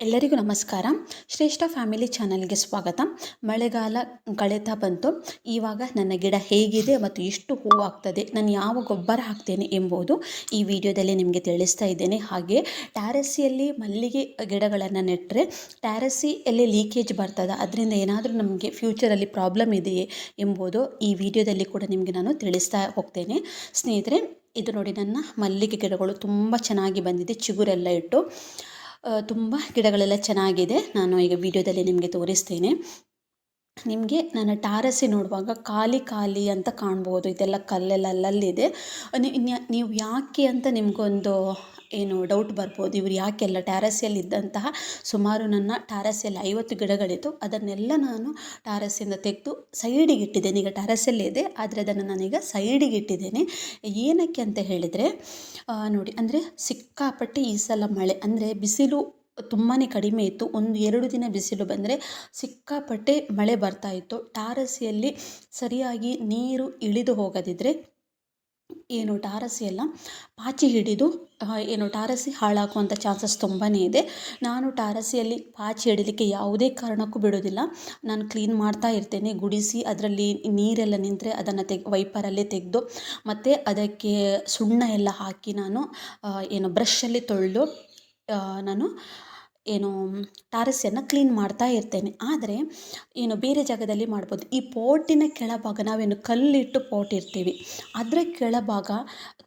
ಎಲ್ಲರಿಗೂ ನಮಸ್ಕಾರ. ಶ್ರೇಷ್ಠ ಫ್ಯಾಮಿಲಿ ಚಾನಲ್ಗೆ ಸ್ವಾಗತ. ಮಳೆಗಾಲ ಕಳೆತಾ ಬಂತು. ಇವಾಗ ನನ್ನ ಗಿಡ ಹೇಗಿದೆ ಮತ್ತು ಎಷ್ಟು ಹೂವಾಗ್ತದೆ ನಾನು ಯಾವ ಗೊಬ್ಬರ ಹಾಕ್ತೇನೆ ಎಂಬುದು ಈ ವಿಡಿಯೋದಲ್ಲಿ ನಿಮಗೆ ತಿಳಿಸ್ತಾ ಇದ್ದೇನೆ. ಹಾಗೆ ಟ್ಯಾರಸಿಯಲ್ಲಿ ಮಲ್ಲಿಗೆ ಗಿಡಗಳನ್ನು ನೆಟ್ಟರೆ ಟ್ಯಾರಸಿಯಲ್ಲಿ ಲೀಕೇಜ್ ಬರ್ತದೆ, ಅದರಿಂದ ಏನಾದರೂ ನಮಗೆ ಫ್ಯೂಚರಲ್ಲಿ ಪ್ರಾಬ್ಲಮ್ ಇದೆಯೇ ಎಂಬುದು ಈ ವಿಡಿಯೋದಲ್ಲಿ ಕೂಡ ನಿಮಗೆ ನಾನು ತಿಳಿಸ್ತಾ ಹೋಗ್ತೇನೆ. ಸ್ನೇಹಿತರೆ, ಇದು ನೋಡಿ ನನ್ನ ಮಲ್ಲಿಗೆ ಗಿಡಗಳು ತುಂಬ ಚೆನ್ನಾಗಿ ಬಂದಿದೆ, ಚಿಗುರೆಲ್ಲ ಇಟ್ಟು. ತುಂಬ ಗಿಡಗಳೆಲ್ಲ ಚೆನ್ನಾಗಿದೆ. ನಾನು ಈಗ ವಿಡಿಯೋದಲ್ಲಿ ನಿಮಗೆ ತೋರಿಸ್ತೇನೆ. ನಿಮಗೆ ನನ್ನ ಟಾರಸಿ ನೋಡುವಾಗ ಖಾಲಿ ಖಾಲಿ ಅಂತ ಕಾಣ್ಬೋದು. ಇದೆಲ್ಲ ಕಲ್ಲೆಲ್ಲ ಅಲ್ಲಲ್ಲಿದೆ. ನೀವು ಯಾಕೆ ಅಂತ ನಿಮಗೊಂದು ಏನು ಡೌಟ್ ಬರ್ಬೋದು. ಇವ್ರು ಯಾಕೆಲ್ಲ ಟ್ಯಾರಸಿಯಲ್ಲಿ ಇದ್ದಂತಹ ಸುಮಾರು ನನ್ನ ಟ್ಯಾರಸಿಯಲ್ಲಿ ಐವತ್ತು ಗಿಡಗಳಿತ್ತು. ಅದನ್ನೆಲ್ಲ ನಾನು ಟ್ಯಾರಸಿಂದ ತೆಗೆದು ಸೈಡಿಗೆ ಇಟ್ಟಿದ್ದೇನೆ. ಈಗ ಟ್ಯಾರಸಲ್ಲೇ ಇದೆ, ಆದರೆ ಅದನ್ನು ನಾನೀಗ ಸೈಡಿಗೆ ಇಟ್ಟಿದ್ದೇನೆ. ಏನಕ್ಕೆ ಅಂತ ಹೇಳಿದರೆ ನೋಡಿ, ಅಂದರೆ ಸಿಕ್ಕಾಪಟ್ಟೆ ಈ ಸಲ ಮಳೆ, ಅಂದರೆ ಬಿಸಿಲು ತುಂಬಾ ಕಡಿಮೆ ಇತ್ತು. ಒಂದು ಎರಡು ದಿನ ಬಿಸಿಲು ಬಂದರೆ ಸಿಕ್ಕಾಪಟ್ಟೆ ಮಳೆ ಬರ್ತಾ ಇತ್ತು. ಟಾರಸಿಯಲ್ಲಿ ಸರಿಯಾಗಿ ನೀರು ಇಳಿದು ಹೋಗದಿದ್ದರೆ ಏನು ಟಾರಸಿ ಎಲ್ಲ ಪಾಚಿ ಹಿಡಿದು ಏನು ಟಾರಸಿ ಹಾಳಾಗುವಂಥ ಚಾನ್ಸಸ್ ತುಂಬಾ ಇದೆ. ನಾನು ಟಾರಸಿಯಲ್ಲಿ ಪಾಚಿ ಹಿಡಿಲಿಕ್ಕೆ ಯಾವುದೇ ಕಾರಣಕ್ಕೂ ಬಿಡೋದಿಲ್ಲ ನಾನು ಕ್ಲೀನ್ ಮಾಡ್ತಾ ಇರ್ತೇನೆ, ಗುಡಿಸಿ ಅದರಲ್ಲಿ ನೀರೆಲ್ಲ ನಿಂತರೆ ಅದನ್ನು ತೆಗ್, ವೈಪರಲ್ಲೇ ತೆಗೆದು, ಮತ್ತು ಅದಕ್ಕೆ ಸುಣ್ಣ ಎಲ್ಲ ಹಾಕಿ ನಾನು ಏನು ಬ್ರಷಲ್ಲಿ ತೊಳೆದು ನಾನು ಏನು ಟಾರಸ್ಸನ್ನು ಕ್ಲೀನ್ ಮಾಡ್ತಾ ಇರ್ತೇನೆ. ಆದರೆ, ಏನು, ಬೇರೆ ಜಾಗದಲ್ಲಿ ಮಾಡ್ಬೋದು. ಈ ಪೋಟಿನ ಕೆಳಭಾಗ ನಾವೇನು ಕಲ್ಲಿಟ್ಟು ಪೋಟ್ ಇರ್ತೀವಿ. ಅದರ ಕೆಳಭಾಗ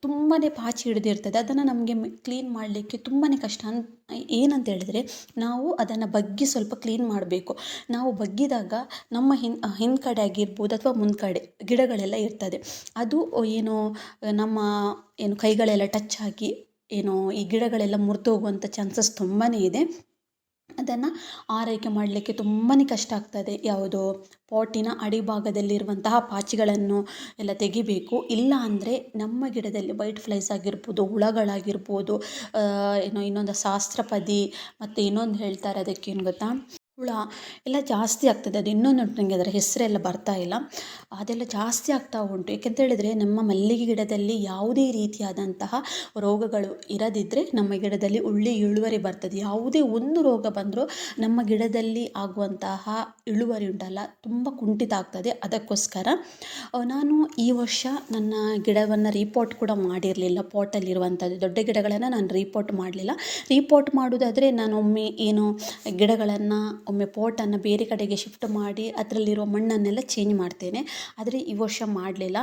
ತುಂಬಾ ಪಾಚಿ ಹಿಡಿದಿರ್ತದೆ. ಅದನ್ನು ನಮಗೆ ಕ್ಲೀನ್ ಮಾಡಲಿಕ್ಕೆ ತುಂಬಾ ಕಷ್ಟ. ಅನ್, ಏನಂತ ಹೇಳಿದರೆ, ನಾವು ಅದನ್ನು ಬಗ್ಗಿ ಸ್ವಲ್ಪ ಕ್ಲೀನ್ ಮಾಡಬೇಕು. ನಾವು ಬಗ್ಗಿದಾಗ ನಮ್ಮ ಹಿನ್, ಹಿಂದ್ಕಡೆ ಆಗಿರ್ಬೋದು ಅಥವಾ ಮುಂದ್ಗಡೆ ಗಿಡಗಳೆಲ್ಲ ಇರ್ತದೆ. ಅದು ಏನು, ನಮ್ಮ, ಏನು ಕೈಗಳೆಲ್ಲ ಟಚ್ ಆಗಿ, ಏನು, ಈ ಗಿಡಗಳೆಲ್ಲ ಮುರಿದೋಗುವಂಥ ಚಾನ್ಸಸ್ ತುಂಬಾ ಇದೆ. ಅದನ್ನು ಆರೈಕೆ ಮಾಡಲಿಕ್ಕೆ ತುಂಬಾ ಕಷ್ಟ ಆಗ್ತದೆ. ಯಾವುದು ಪಾಟಿನ ಅಡಿಭಾಗದಲ್ಲಿರುವಂತಹ ಪಾಚಿಗಳನ್ನು ಎಲ್ಲ ತೆಗಿಬೇಕು. ಇಲ್ಲ ಅಂದರೆ ನಮ್ಮ ಗಿಡದಲ್ಲಿ ವೈಟ್ ಫ್ಲೈಸ್ ಆಗಿರ್ಬೋದು, ಹುಳಗಳಾಗಿರ್ಬೋದು ಏನೋ ಇನ್ನೊಂದು ಶಾಸ್ತ್ರಪದಿ ಮತ್ತು ಇನ್ನೊಂದು ಹೇಳ್ತಾರೆ ಅದಕ್ಕೇನು ಗೊತ್ತಾ? ಹುಳ ಎಲ್ಲ ಜಾಸ್ತಿ ಆಗ್ತದೆ. ಅದು ಇನ್ನೊಂದು ಉಂಟು ನನಗೆ ಅದರ ಹೆಸರೆಲ್ಲ ಬರ್ತಾ ಇಲ್ಲ. ಅದೆಲ್ಲ ಜಾಸ್ತಿ ಆಗ್ತಾ ಉಂಟು. ಏಕೆಂತ ಹೇಳಿದರೆ ನಮ್ಮ ಮಲ್ಲಿಗೆ ಗಿಡದಲ್ಲಿ ಯಾವುದೇ ರೀತಿಯಾದಂತಹ ರೋಗಗಳು ಇರದಿದ್ದರೆ ನಮ್ಮ ಗಿಡದಲ್ಲಿ ಉಳ್ಳಿ ಇಳುವರಿ ಬರ್ತದೆ. ಯಾವುದೇ ಒಂದು ರೋಗ ಬಂದರೂ ನಮ್ಮ ಗಿಡದಲ್ಲಿ ಆಗುವಂತಹ ಇಳುವರಿ ಉಂಟಲ್ಲ, ತುಂಬ ಕುಂಠಿತ ಆಗ್ತದೆ. ಅದಕ್ಕೋಸ್ಕರ ನಾನು ಈ ವರ್ಷ ನನ್ನ ಗಿಡವನ್ನು ರೀಪೋರ್ಟ್ ಕೂಡ ಮಾಡಿರಲಿಲ್ಲ. ಪಾಟಲ್ಲಿರುವಂಥದ್ದು ದೊಡ್ಡ ಗಿಡಗಳನ್ನು ನಾನು ರೀಪೋರ್ಟ್ ಮಾಡಲಿಲ್ಲ. ರೀಪೋರ್ಟ್ ಮಾಡೋದಾದರೆ ನಾನು ಒಮ್ಮೆ ಏನು ಗಿಡಗಳನ್ನು ಒಮ್ಮೆ ಪೋಟನ್ನು ಬೇರೆ ಕಡೆಗೆ ಶಿಫ್ಟ್ ಮಾಡಿ ಅದರಲ್ಲಿರುವ ಮಣ್ಣನ್ನೆಲ್ಲ ಚೇಂಜ್ ಮಾಡ್ತೇನೆ. ಆದರೆ ಈ ವರ್ಷ ಮಾಡಲಿಲ್ಲ.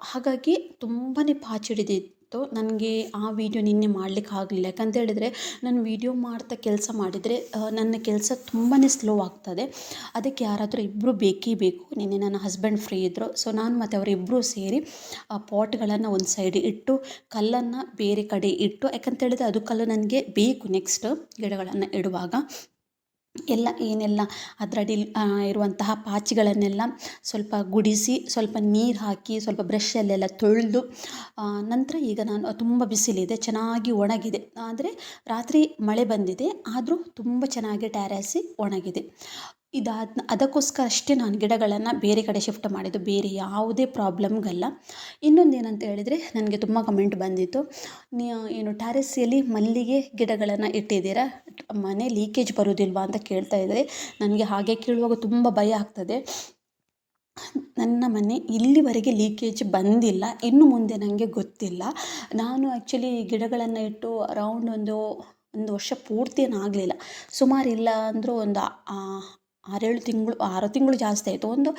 ಹಾಗಾಗಿ ತುಂಬಾ ಪಾಚಿ ಹಿಡಿದಿತ್ತು ನನಗೆ ಆ ವಿಡಿಯೋ ನಿನ್ನೆ ಮಾಡಲಿಕ್ಕೆ ಆಗಲಿಲ್ಲ. ಯಾಕಂತ ಹೇಳಿದರೆ ನಾನು ವಿಡಿಯೋ ಮಾಡ್ತಾ ಕೆಲಸ ಮಾಡಿದರೆ ನನ್ನ ಕೆಲಸ ತುಂಬಾ ಸ್ಲೋ ಆಗ್ತದೆ. ಅದಕ್ಕೆ ಯಾರಾದರೂ ಇಬ್ಬರು ಬೇಕೇ ಬೇಕು. ನಿನ್ನೆ ನನ್ನ ಹಸ್ಬೆಂಡ್ ಫ್ರೀ ಇದ್ದರು ಸೊ ನಾನು ಮತ್ತು ಅವರಿಬ್ಬರು ಸೇರಿ, ಆ, ಪಾಟ್ಗಳನ್ನು ಒಂದು ಸೈಡ್ ಇಟ್ಟು, ಕಲ್ಲನ್ನು ಬೇರೆ ಕಡೆ ಇಟ್ಟು, ಯಾಕಂತ ಹೇಳಿದರೆ ಅದು ಕಲ್ಲು ನನಗೆ ಬೇಕು ನೆಕ್ಸ್ಟ್ ಗಿಡಗಳನ್ನು ಇಡುವಾಗ. ಎಲ್ಲ ಏನೆಲ್ಲ ಅದರಡಿ ಇರುವಂತಹ ಪಾಚಿಗಳನ್ನೆಲ್ಲ ಸ್ವಲ್ಪ ಗುಡಿಸಿ, ಸ್ವಲ್ಪ ನೀರು ಹಾಕಿ, ಸ್ವಲ್ಪ ಬ್ರಷಲ್ಲೆಲ್ಲ ತೊಳೆದು ನಂತರ ಈಗ ನಾನು ತುಂಬ ಬಿಸಿಲಿದೆ, ಚೆನ್ನಾಗಿ ಒಣಗಿದೆ. ಆದರೆ ರಾತ್ರಿ ಮಳೆ ಬಂದಿದೆ, ಆದರೂ ತುಂಬ ಚೆನ್ನಾಗಿ ಟ್ಯಾರಾಸಿ ಒಣಗಿದೆ. ಇದಾದ ಅದಕ್ಕೋಸ್ಕರ ಅಷ್ಟೇ ನಾನು ಗಿಡಗಳನ್ನು ಬೇರೆ ಕಡೆ ಶಿಫ್ಟ್ ಮಾಡಿದ್ದು. ಬೇರೆ ಯಾವುದೇ ಪ್ರಾಬ್ಲಮ್ಗಲ್ಲ ಇನ್ನೊಂದು ಏನಂತ ಹೇಳಿದರೆ, ನನಗೆ ತುಂಬ ಕಮೆಂಟ್ ಬಂದಿತ್ತು. ನೀ, ಏನು ಟ್ಯಾರೆಸ್ಸಿಯಲ್ಲಿ ಮಲ್ಲಿಗೆ ಗಿಡಗಳನ್ನು ಇಟ್ಟಿದ್ದೀರಾ? ಮನೆ ಲೀಕೇಜ್ ಬರೋದಿಲ್ವಾ ಅಂತ ಕೇಳ್ತಾ ಇದ್ದಾರೆ ನನಗೆ ಹಾಗೆ ಕೇಳುವಾಗ ತುಂಬ ಭಯ ಆಗ್ತದೆ. ನನ್ನ ಮನೆ ಇಲ್ಲಿವರೆಗೆ ಲೀಕೇಜ್ ಬಂದಿಲ್ಲ. ಇನ್ನು ಮುಂದೆ ನನಗೆ ಗೊತ್ತಿಲ್ಲ. ನಾನು ಆ್ಯಕ್ಚುಲಿ ಗಿಡಗಳನ್ನು ಇಟ್ಟು ಅರೌಂಡ್ ಒಂದು ಒಂದು ವರ್ಷ ಪೂರ್ತಿ ಏನೂ ಆಗಲಿಲ್ಲ. ಸುಮಾರು ಇಲ್ಲ ಅಂದರೂ ಒಂದು ಆರೇಳು ತಿಂಗಳು, ಆರು ತಿಂಗಳು ಜಾಸ್ತಿ ಆಯಿತು. ಒಂದು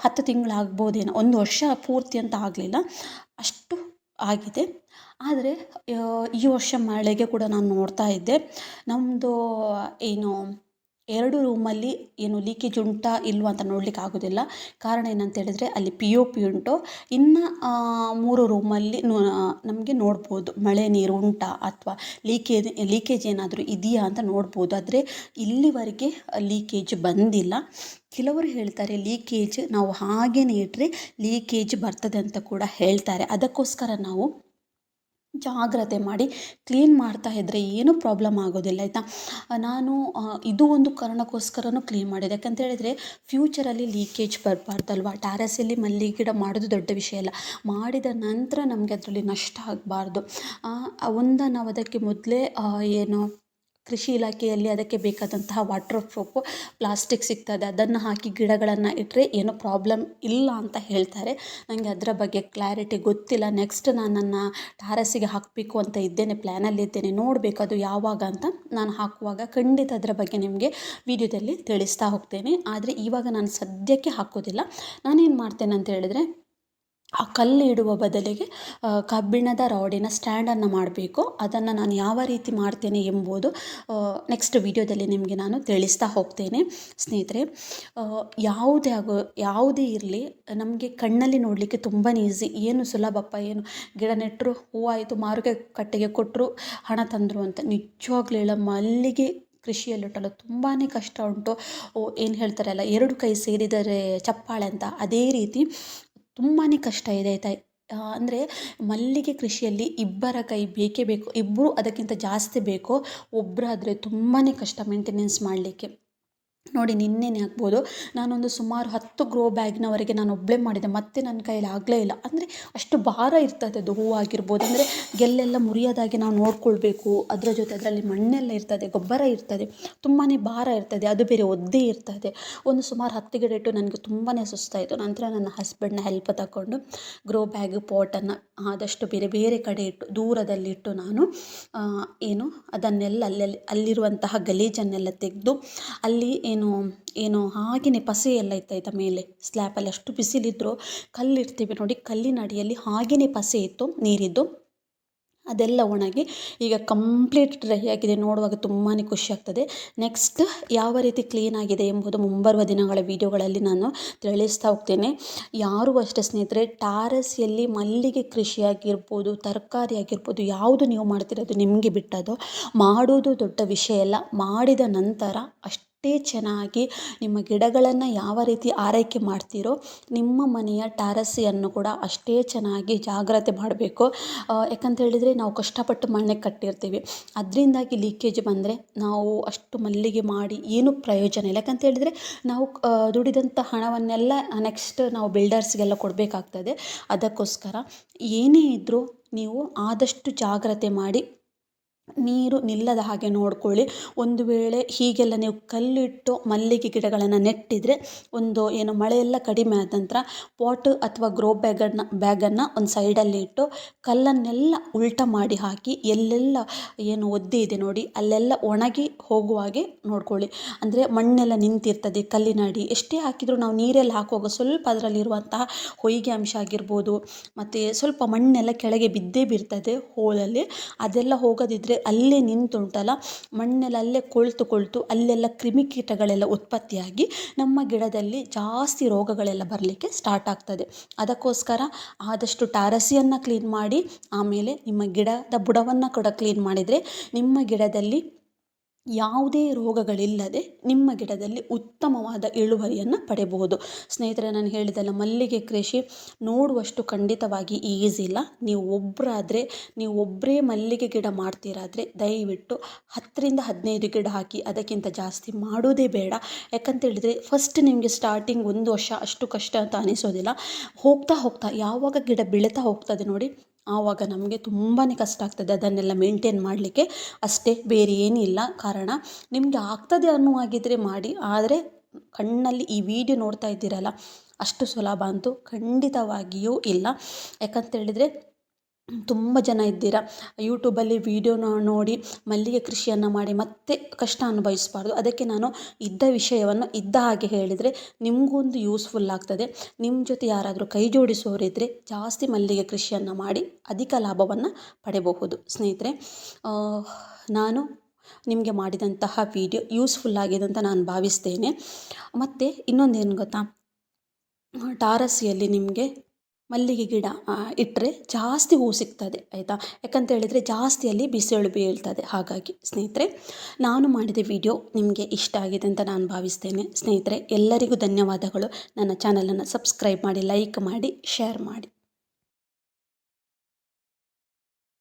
ಹತ್ತು ತಿಂಗಳು ಆಗ್ಬೋದೇನೋ, ಒಂದು ವರ್ಷ ಪೂರ್ತಿ ಅಂತ ಆಗಲಿಲ್ಲ. ಅಷ್ಟು ಆಗಿದೆ. ಆದರೆ ಈ ವರ್ಷ ಮಳೆಗೆ ಕೂಡ ನಾನು ನೋಡ್ತಾ ಇದ್ದೆ. ನಮ್ಮದು ಏನು ಎರಡು ರೂಮಲ್ಲಿ ಏನು ಲೀಕೇಜ್ ಉಂಟಾ ಇಲ್ವಾ ಅಂತ ನೋಡ್ಲಿಕ್ಕೆ ಆಗೋದಿಲ್ಲ. ಕಾರಣ ಏನಂತ ಹೇಳಿದರೆ ಅಲ್ಲಿ ಪಿ ಒ ಪಿ ಉಂಟು. ಇನ್ನು ಮೂರು ರೂಮಲ್ಲಿ ನಮಗೆ ನೋಡ್ಬೋದು. ಮಳೆ ನೀರು ಉಂಟಾ ಅಥವಾ ಲೀಕೇಜ್ ಲೀಕೇಜ್ ಏನಾದರೂ ಇದೆಯಾ ಅಂತ ನೋಡ್ಬೋದು. ಆದರೆ ಇಲ್ಲಿವರೆಗೆ ಲೀಕೇಜ್ ಬಂದಿಲ್ಲ. ಕೆಲವರು ಹೇಳ್ತಾರೆ ಲೀಕೇಜ್ ನಾವು ಹಾಗೇನೆ ಇಟ್ಟರೆ ಲೀಕೇಜ್ ಬರ್ತದೆ ಅಂತ ಕೂಡ ಹೇಳ್ತಾರೆ. ಅದಕ್ಕೋಸ್ಕರ ನಾವು ಜಾಗ್ರತೆ ಮಾಡಿ ಕ್ಲೀನ್ ಮಾಡ್ತಾ ಇದ್ದರೆ ಏನೂ ಪ್ರಾಬ್ಲಮ್ ಆಗೋದಿಲ್ಲ, ಆಯಿತಾ? ನಾನು ಇದು ಒಂದು ಕಾರಣಕ್ಕೋಸ್ಕರನೂ ಕ್ಲೀನ್ ಮಾಡಿದೆ. ಯಾಕಂತ ಹೇಳಿದರೆ, ಫ್ಯೂಚರಲ್ಲಿ ಲೀಕೇಜ್ ಬರಬಾರ್ದಲ್ವ? ಟ್ಯಾರಸಲ್ಲಿ ಮಲ್ಲಿಗೆ ಗಿಡ ಮಾಡೋದು ದೊಡ್ಡ ವಿಷಯ ಅಲ್ಲ. ಮಾಡಿದ ನಂತರ ನಮಗೆ ಅದರಲ್ಲಿ ನಷ್ಟ ಆಗಬಾರ್ದು. ಒಂದು ನಾವು ಅದಕ್ಕೆ ಮೊದಲೇ ಏನು ಕೃಷಿ ಇಲಾಖೆಯಲ್ಲಿ ಅದಕ್ಕೆ ಬೇಕಾದಂತಹ ವಾಟರ್ ಪ್ರೂಫ್ ಪ್ಲಾಸ್ಟಿಕ್ ಸಿಗ್ತದೆ. ಅದನ್ನು ಹಾಕಿ ಗಿಡಗಳನ್ನು ಇಟ್ಟರೆ ಏನೂ ಪ್ರಾಬ್ಲಮ್ ಇಲ್ಲ ಅಂತ ಹೇಳ್ತಾರೆ. ನನಗೆ ಅದರ ಬಗ್ಗೆ ಕ್ಲಾರಿಟಿ ಗೊತ್ತಿಲ್ಲ. ನೆಕ್ಸ್ಟ್ ನಾನು ನನ್ನ ಟಾರಸಿಗೆ ಹಾಕಬೇಕು ಅಂತ ಇದ್ದೇನೆ ಪ್ಲ್ಯಾನಲ್ಲಿದ್ದೇನೆ ನೋಡಬೇಕು ಅದು ಯಾವಾಗ ಅಂತ ನಾನು ಹಾಕುವಾಗ ಖಂಡಿತ ಅದರ ಬಗ್ಗೆ ನಿಮಗೆ ವಿಡಿಯೋದಲ್ಲಿ ತಿಳಿಸ್ತಾ ಹೋಗ್ತೇನೆ. ಆದರೆ ಇವಾಗ ನಾನು ಸದ್ಯಕ್ಕೆ ಹಾಕೋದಿಲ್ಲ. ನಾನೇನು ಮಾಡ್ತೇನೆ ಅಂತ ಹೇಳಿದರೆ ಆ ಕಲ್ಲು ಇಡುವ ಬದಲಿಗೆ ಕಬ್ಬಿಣದ ರಾಡಿನ ಸ್ಟ್ಯಾಂಡನ್ನು ಮಾಡಬೇಕು. ಅದನ್ನು ನಾನು ಯಾವ ರೀತಿ ಮಾಡ್ತೇನೆ ಎಂಬುದು ನೆಕ್ಸ್ಟ್ ವಿಡಿಯೋದಲ್ಲಿ ನಿಮಗೆ ನಾನು ತಿಳಿಸ್ತಾ ಹೋಗ್ತೇನೆ. ಸ್ನೇಹಿತರೆ ಯಾವುದೇ ಆಗೋ, ಯಾವುದೇ ಇರಲಿ, ನಮಗೆ ಕಣ್ಣಲ್ಲಿ ನೋಡಲಿಕ್ಕೆ ತುಂಬಾ ಈಸಿ ಏನು ಸುಲಭಪ್ಪ, ಏನು ಗಿಡ ನೆಟ್ಟರು ಹೂವಾಯಿತು ಮಾರುಕೆ ಕಟ್ಟೆಗೆ ಕೊಟ್ಟರು ಹಣ ತಂದರು ಅಂತ ನಿಜವಾಗ್ಲೂ ಹೇಳ ಮಲ್ಲಿಗೆ ಕೃಷಿಯಲ್ಲಿಟ್ಟಲು ತುಂಬಾ ಕಷ್ಟ ಉಂಟು. ಏನು ಹೇಳ್ತಾರಲ್ಲ, ಎರಡು ಕೈ ಸೇರಿದರೆ ಚಪ್ಪಾಳೆ ಅಂತ. ಅದೇ ರೀತಿ ತುಂಬಾ ಕಷ್ಟ ಇದೆ ತಾಯಿ. ಅಂದರೆ ಮಲ್ಲಿಗೆ ಕೃಷಿಯಲ್ಲಿ ಇಬ್ಬರ ಕೈ ಬೇಕೇ ಬೇಕು. ಇಬ್ಬರು ಅದಕ್ಕಿಂತ ಜಾಸ್ತಿ ಬೇಕು. ಒಬ್ಬರಾದರೆ ತುಂಬಾ ಕಷ್ಟ ಮೇಂಟೆನೆನ್ಸ್ ಮಾಡಲಿಕ್ಕೆ. ನೋಡಿ ನಿನ್ನೆನೇ ಆಗ್ಬೋದು ನಾನೊಂದು ಸುಮಾರು ಹತ್ತು ಗ್ರೋ ಬ್ಯಾಗ್ನವರೆಗೆ ನಾನು ಒಬ್ಬಳೇ ಮಾಡಿದೆ. ಮತ್ತೆ ನನ್ನ ಕೈಯಲ್ಲಿ ಆಗಲೇ ಇಲ್ಲ. ಅಂದರೆ ಅಷ್ಟು ಭಾರ ಇರ್ತದೆ ಅದು ಹೂವು ಆಗಿರ್ಬೋದು. ಅಂದರೆ ಗೆಲ್ಲೆಲ್ಲ ಮುರಿಯೋದಾಗಿ ನಾವು ನೋಡ್ಕೊಳ್ಬೇಕು. ಅದರ ಜೊತೆ ಅದರಲ್ಲಿ ಮಣ್ಣೆಲ್ಲ ಇರ್ತದೆ ಗೊಬ್ಬರ ಇರ್ತದೆ ತುಂಬಾ ಭಾರ ಇರ್ತದೆ ಅದು ಬೇರೆ ಒದ್ದೆ ಇರ್ತದೆ ಒಂದು ಸುಮಾರು ಹತ್ತು ಗಿಡ ಇಟ್ಟು ನನಗೆ ತುಂಬಾ ಸುಸ್ತಾಯಿತು ನಂತರ ನನ್ನ ಹಸ್ಬೆಂಡ್ನ ಹೆಲ್ಪ್ ತಗೊಂಡು ಗ್ರೋ ಬ್ಯಾಗ್ ಪಾಟನ್ನು ಆದಷ್ಟು ಬೇರೆ ಬೇರೆ ಕಡೆ ಇಟ್ಟು ದೂರದಲ್ಲಿಟ್ಟು ನಾನು ಏನು ಅದನ್ನೆಲ್ಲ ಅಲ್ಲಲ್ಲಿ ಅಲ್ಲಿರುವಂತಹ ಗಲೀಜನ್ನೆಲ್ಲ ತೆಗೆದು ಅಲ್ಲಿ ಏನು ಏನು ಹಾಗೆಯೇ ಪಸೆ ಎಲ್ಲ ಇತ್ತಾಯ್ತಾ ಮೇಲೆ. ಸ್ಲ್ಯಾಪಲ್ಲಿ ಅಷ್ಟು ಬಿಸಿಲಿದ್ದರೂ ಕಲ್ಲಿರ್ತೀವಿ ನೋಡಿ, ಕಲ್ಲಿನ ಅಡಿಯಲ್ಲಿ ಹಾಗೆಯೇ ಪಸೆ ಇತ್ತು, ನೀರಿದ್ದು. ಅದೆಲ್ಲ ಒಣಗಿ ಈಗ ಕಂಪ್ಲೀಟ್ ಡ್ರೈ ಆಗಿದೆ, ನೋಡುವಾಗ ತುಂಬಾ ಖುಷಿ ಆಗ್ತದೆ. ನೆಕ್ಸ್ಟ್ ಯಾವ ರೀತಿ ಕ್ಲೀನ್ ಆಗಿದೆ ಎಂಬುದು ಮುಂಬರುವ ದಿನಗಳ ವೀಡಿಯೋಗಳಲ್ಲಿ ನಾನು ತಿಳಿಸ್ತಾ ಹೋಗ್ತೇನೆ. ಯಾರೂ ಅಷ್ಟೇ ಸ್ನೇಹಿತರೆ ಟಾರಸಿಯಲ್ಲಿ ಮಲ್ಲಿಗೆ ಕೃಷಿ ಆಗಿರ್ಬೋದು ತರಕಾರಿ ಆಗಿರ್ಬೋದು ಯಾವುದು ನೀವು ಮಾಡ್ತಿರೋದು ನಿಮಗೆ ಬಿಟ್ಟದ್ದು ಮಾಡೋದು ದೊಡ್ಡ ವಿಷಯ ಅಲ್ಲ, ಮಾಡಿದ ನಂತರ ಅಷ್ಟು ಅಷ್ಟೇ ಚೆನ್ನಾಗಿ ನಿಮ್ಮ ಗಿಡಗಳನ್ನು ಯಾವ ರೀತಿ ಆರೈಕೆ ಮಾಡ್ತೀರೋ ನಿಮ್ಮ ಮನೆಯ ಟ್ಯಾರಸಿಯನ್ನು ಕೂಡ ಅಷ್ಟೇ ಚೆನ್ನಾಗಿ ಜಾಗ್ರತೆ ಮಾಡಬೇಕು. ಯಾಕಂತ ಹೇಳಿದರೆ ನಾವು ಕಷ್ಟಪಟ್ಟು ಮನೆ ಕಟ್ಟಿರ್ತೀವಿ. ಅದರಿಂದಾಗಿ ಲೀಕೇಜ್ ಬಂದರೆ ನಾವು ಅಷ್ಟು ಮಲ್ಲಿಗೆ ಮಾಡಿ ಏನೂ ಪ್ರಯೋಜನ ಇಲ್ಲ. ಯಾಕಂತ ಹೇಳಿದರೆ ನಾವು ದುಡಿದಂಥ ಹಣವನ್ನೆಲ್ಲ ನೆಕ್ಸ್ಟ್ ನಾವು ಬಿಲ್ಡರ್ಸ್ಗೆಲ್ಲ ಕೊಡಬೇಕಾಗ್ತದೆ. ಅದಕ್ಕೋಸ್ಕರ ಏನೇ ಇದ್ದರೂ ನೀವು ಆದಷ್ಟು ಜಾಗ್ರತೆ ಮಾಡಿ ನೀರು ನಿಲ್ಲದ ಹಾಗೆ ನೋಡಿಕೊಳ್ಳಿ. ಒಂದು ವೇಳೆ ಹೀಗೆಲ್ಲ ನೀವು ಕಲ್ಲಿಟ್ಟು ಮಲ್ಲಿಗೆ ಗಿಡಗಳನ್ನು ನೆಟ್ಟಿದರೆ ಒಂದು ಏನು ಮಳೆಯೆಲ್ಲ ಕಡಿಮೆ ಆದ ನಂತರ ಪಾಟ್ ಅಥವಾ ಗ್ರೋ ಬ್ಯಾಗನ್ನು ಬ್ಯಾಗನ್ನು ಒಂದು ಸೈಡಲ್ಲಿ ಇಟ್ಟು ಕಲ್ಲನ್ನೆಲ್ಲ ಉಲ್ಟ ಮಾಡಿ ಹಾಕಿ ಎಲ್ಲೆಲ್ಲ ಏನು ಒದ್ದೆ ಇದೆ ನೋಡಿ ಅಲ್ಲೆಲ್ಲ ಒಣಗಿ ಹೋಗುವ ಹಾಗೆ ನೋಡ್ಕೊಳ್ಳಿ. ಅಂದರೆ ಮಣ್ಣೆಲ್ಲ ನಿಂತಿರ್ತದೆ ಕಲ್ಲಿನ ಅಡಿ. ಎಷ್ಟೇ ಹಾಕಿದರೂ ನಾವು ನೀರೆಲ್ಲ ಹಾಕುವಾಗ ಸ್ವಲ್ಪ ಅದರಲ್ಲಿರುವಂತಹ ಹೊಯ್ಗೆ ಅಂಶ ಆಗಿರ್ಬೋದು, ಮತ್ತು ಸ್ವಲ್ಪ ಮಣ್ಣೆಲ್ಲ ಕೆಳಗೆ ಬಿದ್ದೇ ಬಿರ್ತದೆ ಹೋಲಲ್ಲಿ. ಅದೆಲ್ಲ ಹೋಗದಿದ್ದರೆ ಅಲ್ಲೇ ನಿಂತುಂಟಲ್ಲ, ಮಣ್ಣೆಲ್ಲ ಅಲ್ಲೇ ಕೊಳ್ತು ಕೊಳೆತು ಅಲ್ಲೆಲ್ಲ ಕ್ರಿಮಿಕೀಟಗಳೆಲ್ಲ ಉತ್ಪತ್ತಿಯಾಗಿ ನಮ್ಮ ಗಿಡದಲ್ಲಿ ಜಾಸ್ತಿ ರೋಗಗಳೆಲ್ಲ ಬರಲಿಕ್ಕೆ ಸ್ಟಾರ್ಟ್ ಆಗ್ತದೆ. ಅದಕ್ಕೋಸ್ಕರ ಆದಷ್ಟು ಟಾರಸಿಯನ್ನು ಕ್ಲೀನ್ ಮಾಡಿ, ಆಮೇಲೆ ನಿಮ್ಮ ಗಿಡದ ಬುಡವನ್ನು ಕೂಡ ಕ್ಲೀನ್ ಮಾಡಿದರೆ ನಿಮ್ಮ ಗಿಡದಲ್ಲಿ ಯಾವುದೇ ರೋಗಗಳಿಲ್ಲದೆ ನಿಮ್ಮ ಗಿಡದಲ್ಲಿ ಉತ್ತಮವಾದ ಇಳುವರಿಯನ್ನು ಪಡೆಯಬಹುದು. ಸ್ನೇಹಿತರೆ, ನಾನು ಹೇಳಿದಲ್ಲ ಮಲ್ಲಿಗೆ ಕೃಷಿ ನೋಡುವಷ್ಟು ಖಂಡಿತವಾಗಿ ಈಸಿಲ್ಲ ನೀವು ಒಬ್ಬರಾದರೆ ನೀವು ಒಬ್ಬರೇ ಮಲ್ಲಿಗೆ ಗಿಡ ಮಾಡ್ತೀರಾದರೆ ದಯವಿಟ್ಟು ಹತ್ತರಿಂದ ಹದಿನೈದು ಗಿಡ ಹಾಕಿ ಅದಕ್ಕಿಂತ ಜಾಸ್ತಿ ಮಾಡೋದೇ ಬೇಡ. ಯಾಕಂತ ಹೇಳಿದರೆ ಫಸ್ಟ್ ನಿಮಗೆ ಸ್ಟಾರ್ಟಿಂಗ್ ಒಂದು ವರ್ಷ ಅಷ್ಟು ಕಷ್ಟ ಅಂತ ಅನಿಸೋದಿಲ್ಲ. ಹೋಗ್ತಾ ಹೋಗ್ತಾ ಯಾವಾಗ ಗಿಡ ಬೆಳೀತಾ ಹೋಗ್ತದೆ ನೋಡಿ ಆವಾಗ ನಮಗೆ ತುಂಬಾ ಕಷ್ಟ ಆಗ್ತದೆ ಅದನ್ನೆಲ್ಲ ಮೇಂಟೈನ್ ಮಾಡಲಿಕ್ಕೆ. ಅಷ್ಟೇ ಬೇರೆ ಏನಿಲ್ಲ ಕಾರಣ ನಿಮಗೆ ಆಗ್ತದೆ ಅನ್ನುವಾಗಿದ್ದರೆ ಮಾಡಿ. ಆದರೆ ಕಣ್ಣಲ್ಲಿ ಈ ವಿಡಿಯೋ ನೋಡ್ತಾ ಇದ್ದೀರಲ್ಲ, ಅಷ್ಟು ಸುಲಭ ಅಂತೂ ಖಂಡಿತವಾಗಿಯೂ ಇಲ್ಲ. ಯಾಕಂತ ಹೇಳಿದರೆ ತುಂಬ ಜನ ಇದ್ದೀರಾ? ಯೂಟ್ಯೂಬಲ್ಲಿ ವೀಡಿಯೋನ ನೋಡಿ, ಮಲ್ಲಿಗೆ ಕೃಷಿಯನ್ನು ಮಾಡಿ ಮತ್ತೆ ಕಷ್ಟ ಅನುಭವಿಸಬಾರ್ದು. ಅದಕ್ಕೆ ನಾನು ಇದ್ದ ವಿಷಯವನ್ನು ಇದ್ದ ಹಾಗೆ ಹೇಳಿದರೆ ನಿಮಗೊಂದು ಯೂಸ್ಫುಲ್ ಆಗ್ತದೆ. ನಿಮ್ಮ ಜೊತೆ ಯಾರಾದರೂ ಕೈ ಜೋಡಿಸೋರಿದ್ದರೆ ಜಾಸ್ತಿ ಮಲ್ಲಿಗೆ ಕೃಷಿಯನ್ನು ಮಾಡಿ ಅಧಿಕ ಲಾಭವನ್ನು ಪಡೆಯಬಹುದು ಸ್ನೇಹಿತರೆ ನಾನು ನಿಮಗೆ ಮಾಡಿದಂತಹ ವೀಡಿಯೋ ಯೂಸ್ಫುಲ್ ಆಗಿದೆ ಅಂತ ನಾನು ಭಾವಿಸ್ತೇನೆ. ಮತ್ತು ಇನ್ನೊಂದೇನು ಗೊತ್ತಾ? ಟಾರಸಿಯಲ್ಲಿ ನಿಮಗೆ ಮಲ್ಲಿಗೆ ಗಿಡ ಇಟ್ಟರೆ ಜಾಸ್ತಿ ಹೂ ಸಿಗ್ತದೆ, ಆಯಿತಾ? ಯಾಕಂತ ಹೇಳಿದರೆ ಜಾಸ್ತಿ ಅಲ್ಲಿ ಬಿಸಿಲು ಬೀಳ್ತದೆ. ಹಾಗಾಗಿ ಸ್ನೇಹಿತರೆ, ನಾನು ಮಾಡಿದ ವಿಡಿಯೋ ನಿಮಗೆ ಇಷ್ಟ ಆಗಿದೆ ಅಂತ ನಾನು ಭಾವಿಸ್ತೇನೆ. ಸ್ನೇಹಿತರೆ, ಎಲ್ಲರಿಗೂ ಧನ್ಯವಾದಗಳು. ನನ್ನ ಚಾನಲನ್ನು ಸಬ್ಸ್ಕ್ರೈಬ್ ಮಾಡಿ, ಲೈಕ್ ಮಾಡಿ, ಶೇರ್ ಮಾಡಿ.